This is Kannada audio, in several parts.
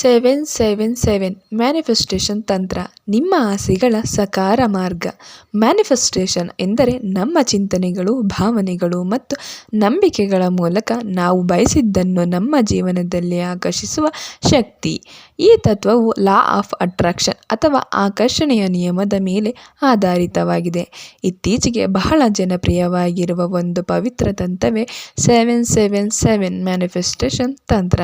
ಸೆವೆನ್ ಸೆವೆನ್ ಸೆವೆನ್ ಮ್ಯಾನಿಫೆಸ್ಟೇಷನ್ ತಂತ್ರ ನಿಮ್ಮ ಆಸೆಗಳ ಸಕಾರ ಮಾರ್ಗ. ಮ್ಯಾನಿಫೆಸ್ಟೇಷನ್ ಎಂದರೆ ನಮ್ಮ ಚಿಂತನೆಗಳು, ಭಾವನೆಗಳು ಮತ್ತು ನಂಬಿಕೆಗಳ ಮೂಲಕ ನಾವು ಬಯಸಿದ್ದನ್ನು ನಮ್ಮ ಜೀವನದಲ್ಲಿ ಆಕರ್ಷಿಸುವ ಶಕ್ತಿ. ಈ ತತ್ವವು ಲಾ ಆಫ್ ಅಟ್ರಾಕ್ಷನ್ ಅಥವಾ ಆಕರ್ಷಣೆಯ ನಿಯಮದ ಮೇಲೆ ಆಧಾರಿತವಾಗಿದೆ. ಇತ್ತೀಚೆಗೆ ಬಹಳ ಜನಪ್ರಿಯವಾಗಿರುವ ಒಂದು ಪವಿತ್ರ ತಂತ್ರವೇ ಸೆವೆನ್ ಸೆವೆನ್ ಸೆವೆನ್ ಮ್ಯಾನಿಫೆಸ್ಟೇಷನ್ ತಂತ್ರ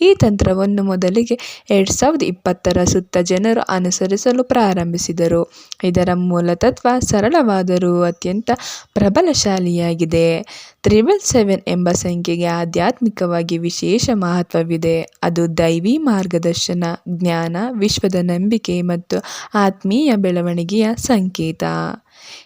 ಈ ತಂತ್ರವನ್ನು ಮೊದಲಿಗೆ ಎರಡು ಸಾವಿರದ ಇಪ್ಪತ್ತರ ಸುತ್ತ ಜನರು ಅನುಸರಿಸಲು ಪ್ರಾರಂಭಿಸಿದರು. ಇದರ ಮೂಲ ತತ್ವ ಸರಳವಾದರೂ ಅತ್ಯಂತ ಪ್ರಬಲಶಾಲಿಯಾಗಿದೆ. ತ್ರಿಬಲ್ ಸೆವೆನ್ ಎಂಬ ಸಂಖ್ಯೆಗೆ ಆಧ್ಯಾತ್ಮಿಕವಾಗಿ ವಿಶೇಷ ಮಹತ್ವವಿದೆ. ಅದು ದೈವಿ ಮಾರ್ಗದರ್ಶನ, ಜ್ಞಾನ, ವಿಶ್ವದ ನಂಬಿಕೆ ಮತ್ತು ಆತ್ಮೀಯ ಬೆಳವಣಿಗೆಯ ಸಂಕೇತ.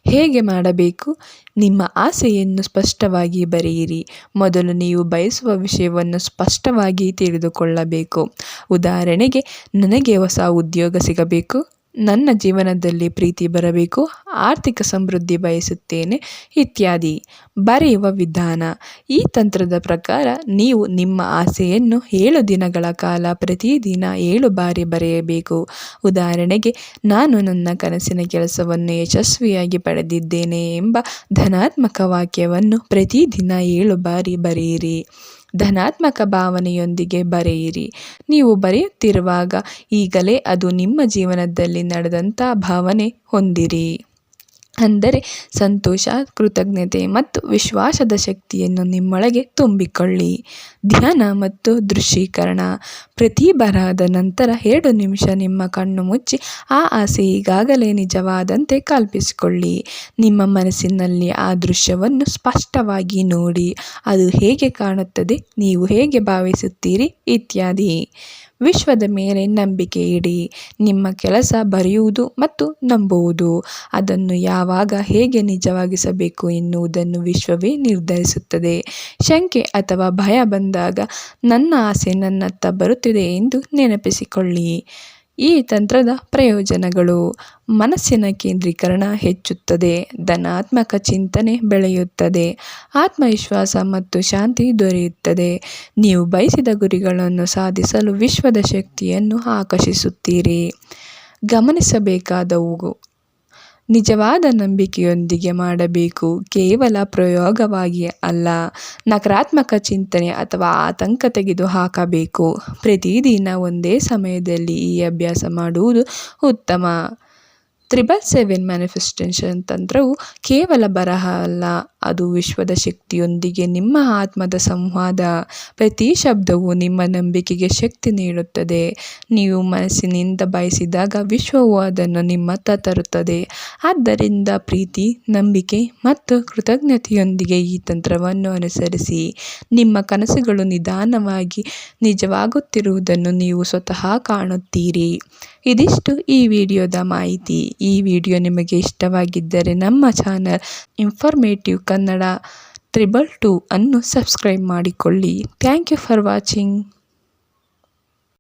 ಹೇಗೆ ಮಾಡಬೇಕು? ನಿಮ್ಮ ಆಸೆಯನ್ನು ಸ್ಪಷ್ಟವಾಗಿ ಬರೆಯಿರಿ. ಮೊದಲು ನೀವು ಬಯಸುವ ವಿಷಯವನ್ನು ಸ್ಪಷ್ಟವಾಗಿ ತಿಳಿದುಕೊಳ್ಳಬೇಕು. ಉದಾಹರಣೆಗೆ, ನನಗೆ ಹೊಸ ಉದ್ಯೋಗ ಸಿಗಬೇಕು. ನನ್ನ ಜೀವನದಲ್ಲಿ ಪ್ರೀತಿ ಬರಬೇಕು, ಆರ್ಥಿಕ ಸಮೃದ್ಧಿ ಬಯಸುತ್ತೇನೆ ಇತ್ಯಾದಿ. ಬರೆಯುವ ವಿಧಾನ. ಈ ತಂತ್ರದ ಪ್ರಕಾರ ನೀವು ನಿಮ್ಮ ಆಸೆಯನ್ನು ಏಳು ದಿನಗಳ ಕಾಲ ಪ್ರತಿದಿನ ಏಳು ಬಾರಿ ಬರೆಯಬೇಕು. ಉದಾಹರಣೆಗೆ, ನಾನು ನನ್ನ ಕನಸಿನ ಕೆಲಸವನ್ನು ಯಶಸ್ವಿಯಾಗಿ ಪಡೆದಿದ್ದೇನೆ ಎಂಬ ಧನಾತ್ಮಕ ವಾಕ್ಯವನ್ನು ಪ್ರತಿದಿನ ಏಳು ಬಾರಿ ಬರೆಯಿರಿ. ಧನಾತ್ಮಕ ಭಾವನೆಯೊಂದಿಗೆ ಬರೆಯಿರಿ. ನೀವು ಬರೆಯುತ್ತಿರುವಾಗ ಈಗಲೇ ಅದು ನಿಮ್ಮ ಜೀವನದಲ್ಲಿ ನಡೆದಂಥ ಭಾವನೆ ಹೊಂದಿರಿ. ಅಂದರೆ ಸಂತೋಷ, ಕೃತಜ್ಞತೆ ಮತ್ತು ವಿಶ್ವಾಸದ ಶಕ್ತಿಯನ್ನು ನಿಮ್ಮೊಳಗೆ ತುಂಬಿಕೊಳ್ಳಿ. ಧ್ಯಾನ ಮತ್ತು ದೃಶ್ಯೀಕರಣ. ಪ್ರತಿ ಬರಹದ ನಂತರ ಎರಡು ನಿಮಿಷ ನಿಮ್ಮ ಕಣ್ಣು ಮುಚ್ಚಿ ಆ ಆಸೆ ಈಗಾಗಲೇ ನಿಜವಾದಂತೆ ಕಲ್ಪಿಸಿಕೊಳ್ಳಿ. ನಿಮ್ಮ ಮನಸ್ಸಿನಲ್ಲಿ ಆ ದೃಶ್ಯವನ್ನು ಸ್ಪಷ್ಟವಾಗಿ ನೋಡಿ. ಅದು ಹೇಗೆ ಕಾಣುತ್ತದೆ, ನೀವು ಹೇಗೆ ಭಾವಿಸುತ್ತೀರಿ, ಇತ್ಯಾದಿ. ವಿಶ್ವದ ಮೇಲೆ ನಂಬಿಕೆ ಇಡಿ, ನಿಮ್ಮ ಕೆಲಸ ಬರೆಯುವುದು ಮತ್ತು ನಂಬುವುದು. ಅದನ್ನು ಯಾವಾಗ ಹೇಗೆ ನಿಜವಾಗಿಸಬೇಕು ಎನ್ನುವುದನ್ನು ವಿಶ್ವವೇ ನಿರ್ಧರಿಸುತ್ತದೆ. ಶಂಕೆ ಅಥವಾ ಭಯ ಬಂದಾಗ ನನ್ನ ಆಸೆ ನನ್ನತ್ತ ಬರುತ್ತಿದೆ ಎಂದು ನೆನಪಿಸಿಕೊಳ್ಳಿ. ಈ ತಂತ್ರದ ಪ್ರಯೋಜನಗಳು. ಮನಸ್ಸಿನ ಕೇಂದ್ರೀಕರಣ ಹೆಚ್ಚುತ್ತದೆ, ಧನಾತ್ಮಕ ಚಿಂತನೆ ಬೆಳೆಯುತ್ತದೆ, ಆತ್ಮವಿಶ್ವಾಸ ಮತ್ತು ಶಾಂತಿ ದೊರೆಯುತ್ತದೆ. ನೀವು ಬಯಸಿದ ಗುರಿಗಳನ್ನು ಸಾಧಿಸಲು ವಿಶ್ವದ ಶಕ್ತಿಯನ್ನು ಆಕರ್ಷಿಸುತ್ತೀರಿ. ಗಮನಿಸಬೇಕಾದವು ನಿಜವಾದ ನಂಬಿಕೆಯೊಂದಿಗೆ ಮಾಡಬೇಕು. ಕೇವಲ ಪ್ರಯೋಗವಾಗಿ ಅಲ್ಲ, ನಕಾರಾತ್ಮಕ ಚಿಂತನೆ ಅಥವಾ ಆತಂಕ ತೆಗೆದುಹಾಕಬೇಕು. ಪ್ರತಿದಿನ ಒಂದೇ ಸಮಯದಲ್ಲಿ ಈ ಅಭ್ಯಾಸ ಮಾಡುವುದು ಉತ್ತಮ. ತ್ರಿಬಲ್ ಸೆವೆನ್ ಮ್ಯಾನಿಫೆಸ್ಟೇಷನ್ ತಂತ್ರವು ಕೇವಲ ಬರಹ ಅಲ್ಲ ಅದು ವಿಶ್ವದ ಶಕ್ತಿಯೊಂದಿಗೆ ನಿಮ್ಮ ಆತ್ಮದ ಸಂವಾದ ಪ್ರತಿ ಶಬ್ದವು ನಿಮ್ಮ ನಂಬಿಕೆಗೆ ಶಕ್ತಿ ನೀಡುತ್ತದೆ. ನೀವು ಮನಸ್ಸಿನಿಂದ ಬಯಸಿದಾಗ ವಿಶ್ವವು ಅದನ್ನು ನಿಮ್ಮತ್ತ ತರುತ್ತದೆ. ಆದ್ದರಿಂದ ಪ್ರೀತಿ, ನಂಬಿಕೆ ಮತ್ತು ಕೃತಜ್ಞತೆಯೊಂದಿಗೆ ಈ ತಂತ್ರವನ್ನು ಅನುಸರಿಸಿ. ನಿಮ್ಮ ಕನಸುಗಳು ನಿಧಾನವಾಗಿ ನಿಜವಾಗುತ್ತಿರುವುದನ್ನು ನೀವು ಸ್ವತಃ ಕಾಣುತ್ತೀರಿ. ಇದಿಷ್ಟು ಈ ವಿಡಿಯೋದ ಮಾಹಿತಿ. ಈ ವಿಡಿಯೋ ನಿಮಗೆ ಇಷ್ಟವಾಗಿದ್ದರೆ ನಮ್ಮ channel informative Kannada triple two ಅನ್ನು ಸಬ್ಸ್ಕ್ರೈಬ್ ಮಾಡಿಕೊಳ್ಳಿ. Thank you for watching